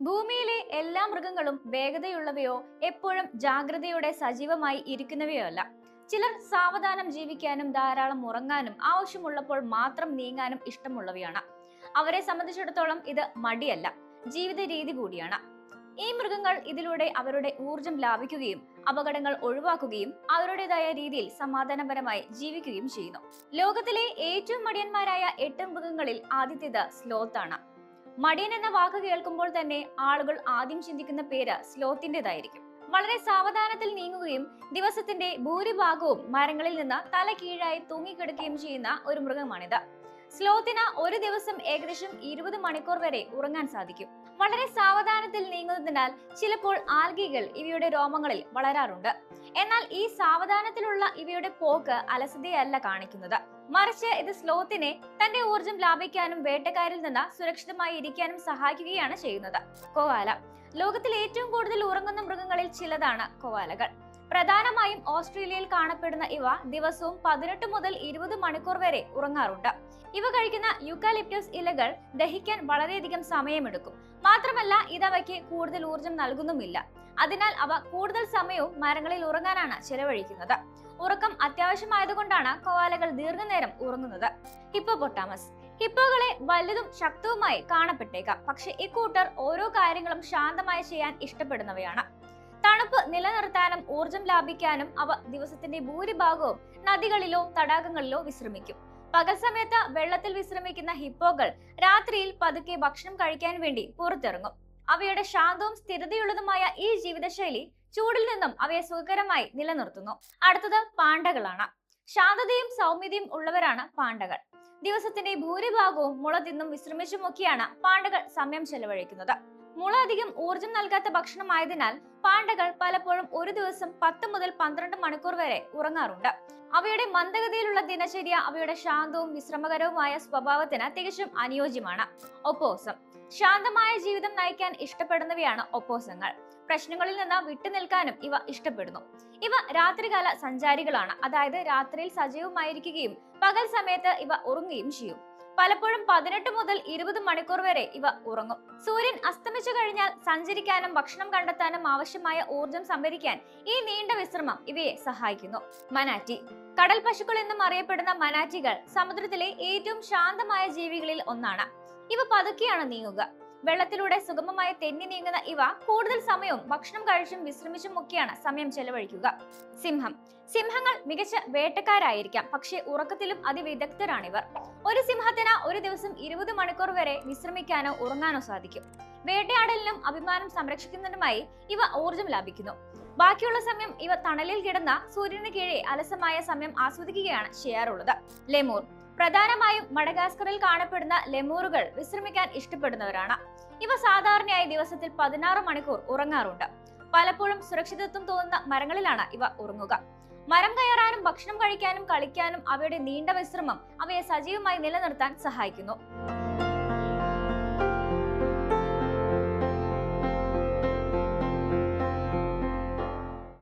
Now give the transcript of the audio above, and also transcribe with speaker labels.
Speaker 1: ഭൂമിയിലെ എല്ലാ മൃഗങ്ങളും വേഗതയുള്ളവയോ എപ്പോഴും ജാഗ്രതയോടെ സജീവമായി ഇരിക്കുന്നവയോ അല്ല. ചിലർ സാവധാനം ജീവിക്കാനും ധാരാളം ഉറങ്ങാനും ആവശ്യമുള്ളപ്പോൾ മാത്രം നീങ്ങാനും ഇഷ്ടമുള്ളവയാണ്. അവരെ സംബന്ധിച്ചിടത്തോളം ഇത് മടിയല്ല ജീവിത രീതി കൂടിയാണ്. ഈ മൃഗങ്ങൾ ഇതിലൂടെ അവരുടെ ഊർജം ലാഭിക്കുകയും അപകടങ്ങൾ ഒഴിവാക്കുകയും അവരുടേതായ രീതിയിൽ സമാധാനപരമായി ജീവിക്കുകയും ചെയ്യുന്നു. ലോകത്തിലെ ഏറ്റവും മടിയന്മാരായ എട്ട് മൃഗങ്ങളിൽ ആദ്യത്തേത് സ്ലോത്താണ്. മടിയൻ എന്ന വാക്ക് കേൾക്കുമ്പോൾ തന്നെ ആളുകൾ ആദ്യം ചിന്തിക്കുന്ന പേര് സ്ലോത്തിന്റെതായിരിക്കും. വളരെ സാവധാനത്തിൽ നീങ്ങുകയും ദിവസത്തിന്റെ ഭൂരിഭാഗവും മരങ്ങളിൽ നിന്ന് തല കീഴായി തൂങ്ങിക്കിടക്കുകയും ചെയ്യുന്ന ഒരു മൃഗമാണിത്. സ്ലോത്തിന് ഒരു ദിവസം ഏകദേശം ഇരുപത് മണിക്കൂർ വരെ ഉറങ്ങാൻ സാധിക്കും. വളരെ സാവധാനത്തിൽ നീങ്ങുന്നതിനാൽ ചിലപ്പോൾ ആൽഗികൾ ഇവയുടെ രോമങ്ങളിൽ വളരാറുണ്ട്. എന്നാൽ ഈ സാവധാനത്തിലുള്ള ഇവയുടെ പോക്ക് അലസതയല്ല കാണിക്കുന്നത്. മറിച്ച് ഇത് സ്ലോത്തിനെ തന്റെ ഊർജം ലാഭിക്കാനും വേട്ടക്കാരിൽ നിന്ന് സുരക്ഷിതമായി ഇരിക്കാനും സഹായിക്കുകയാണ് ചെയ്യുന്നത്. കോവാല. ലോകത്തിൽ ഏറ്റവും കൂടുതൽ ഉറങ്ങുന്ന മൃഗങ്ങളിൽ ചിലതാണ് കോവാലകൾ. പ്രധാനമായും ഓസ്ട്രേലിയയിൽ കാണപ്പെടുന്ന ഇവ ദിവസവും പതിനെട്ട് മുതൽ ഇരുപത് മണിക്കൂർ വരെ ഉറങ്ങാറുണ്ട്. ഇവ കഴിക്കുന്ന യുക്കാലിപ്റ്റസ് ഇലകൾ ദഹിക്കാൻ വളരെയധികം സമയമെടുക്കും. മാത്രമല്ല ഇതവയ്ക്ക് കൂടുതൽ ഊർജം നൽകുന്നുമില്ല. അതിനാൽ അവ കൂടുതൽ സമയവും മരങ്ങളിൽ ഉറങ്ങാനാണ് ചെലവഴിക്കുന്നത്. ഉറക്കം അത്യാവശ്യമായതുകൊണ്ടാണ് കോവാലകൾ ദീർഘനേരം ഉറങ്ങുന്നത്. ഹിപ്പോപൊട്ടാമസ് ഹിപ്പോകളെ വലുതും ശക്തവുമായി കാണപ്പെട്ടേക്കാം. പക്ഷെ ഇക്കൂട്ടർ ഓരോ കാര്യങ്ങളും ശാന്തമായി ചെയ്യാൻ ഇഷ്ടപ്പെടുന്നവയാണ്. തണുപ്പ് നിലനിർത്താനും ഊർജം ലാഭിക്കാനും അവ ദിവസത്തിന്റെ ഭൂരിഭാഗവും നദികളിലോ തടാകങ്ങളിലോ വിശ്രമിക്കും. പകൽ സമയത്ത് വെള്ളത്തിൽ വിശ്രമിക്കുന്ന ഹിപ്പോകൾ രാത്രിയിൽ പതുക്കെ ഭക്ഷണം കഴിക്കാൻ വേണ്ടി പുറത്തിറങ്ങും. അവയുടെ ശാന്തവും സ്ഥിരതയുള്ളതുമായ ഈ ജീവിതശൈലി ചൂടിൽ നിന്നും അവയെ സുഖകരമായി നിലനിർത്തുന്നു. അടുത്തത് പാണ്ടകളാണ്. ശാന്തതയും സൗമ്യതയും ഉള്ളവരാണ് പാണ്ടകൾ. ദിവസത്തിന്റെ ഭൂരിഭാഗവും മുള തിന്നും വിശ്രമിച്ചുമൊക്കെയാണ് പാണ്ടകൾ സമയം ചെലവഴിക്കുന്നത്. മുള അധികം ഊർജം നൽകാത്ത ഭക്ഷണമായതിനാൽ പാണ്ടകൾ പലപ്പോഴും ഒരു ദിവസം പത്ത് മുതൽ പന്ത്രണ്ട് മണിക്കൂർ വരെ ഉറങ്ങാറുണ്ട്. അവയുടെ മന്ദഗതിയിലുള്ള ദിനചര്യ അവയുടെ ശാന്തവും വിശ്രമകരവുമായ സ്വഭാവത്തിന് തികച്ചും അനുയോജ്യമാണ്. ഒപ്പോസം. ശാന്തമായ ജീവിതം നയിക്കാൻ ഇഷ്ടപ്പെടുന്നവയാണ് ഒപ്പോസങ്ങൾ. പ്രശ്നങ്ങളിൽ നിന്ന് വിട്ടുനിൽക്കാനും ഇവ ഇഷ്ടപ്പെടുന്നു. ഇവ രാത്രികാല സഞ്ചാരികളാണ്. അതായത് രാത്രിയിൽ സജീവമായിരിക്കുകയും പകൽ സമയത്ത് ഇവ ഉറങ്ങുകയും ചെയ്യും. പലപ്പോഴും പതിനെട്ട് മുതൽ ഇരുപത് മണിക്കൂർ വരെ ഇവ ഉറങ്ങും. സൂര്യൻ അസ്തമിച്ചു കഴിഞ്ഞാൽ സഞ്ചരിക്കാനും ഭക്ഷണം കണ്ടെത്താനും ആവശ്യമായ ഊർജം സംഭരിക്കാൻ ഈ നീണ്ട വിശ്രമം ഇവയെ സഹായിക്കുന്നു. മനാറ്റി. കടൽ പശുക്കൾ എന്നും അറിയപ്പെടുന്ന മനാറ്റികൾ സമുദ്രത്തിലെ ഏറ്റവും ശാന്തമായ ജീവികളിൽ ഒന്നാണ്. ഇവ പതുക്കെയാണ് നീങ്ങുക. വെള്ളത്തിലൂടെ സുഗമമായി തെന്നി നീങ്ങുന്ന ഇവ കൂടുതൽ സമയവും ഭക്ഷണം കഴിച്ചും വിശ്രമിച്ചും ഒക്കെയാണ് സമയം ചെലവഴിക്കുക. സിംഹം. സിംഹങ്ങൾ മികച്ച വേട്ടക്കാരായിരിക്കാം. പക്ഷേ ഉറക്കത്തിലും അതിവിദഗ്ധരാണിവർ. ഒരു സിംഹത്തിന് ഒരു ദിവസം ഇരുപത് മണിക്കൂർ വരെ വിശ്രമിക്കാനോ ഉറങ്ങാനോ സാധിക്കും. വേട്ടയാടലിനും അഭിമാനം സംരക്ഷിക്കുന്നതിനുമായി ഇവ ഊർജം ലാഭിക്കുന്നു. ബാക്കിയുള്ള സമയം ഇവ തണലിൽ കിടന്ന സൂര്യന് കീഴെ അലസമായ സമയം ആസ്വദിക്കുകയാണ് ചെയ്യാറുള്ളത്. ലെമൂർ. പ്രധാനമായും മഡഗാസ്കറിൽ കാണപ്പെടുന്ന ലെമൂറുകൾ വിശ്രമിക്കാൻ ഇഷ്ടപ്പെടുന്നവരാണ്. ഇവ സാധാരണയായി ദിവസത്തിൽ പതിനാറ് മണിക്കൂർ ഉറങ്ങാറുണ്ട്. പലപ്പോഴും സുരക്ഷിതത്വം തോന്നുന്ന മരങ്ങളിലാണ് ഇവ ഉറങ്ങുക. മരം കയറാനും ഭക്ഷണം കഴിക്കാനും കളിക്കാനും അവയുടെ നീണ്ട വിശ്രമം അവയെ സജീവമായി നിലനിർത്താൻ സഹായിക്കുന്നു.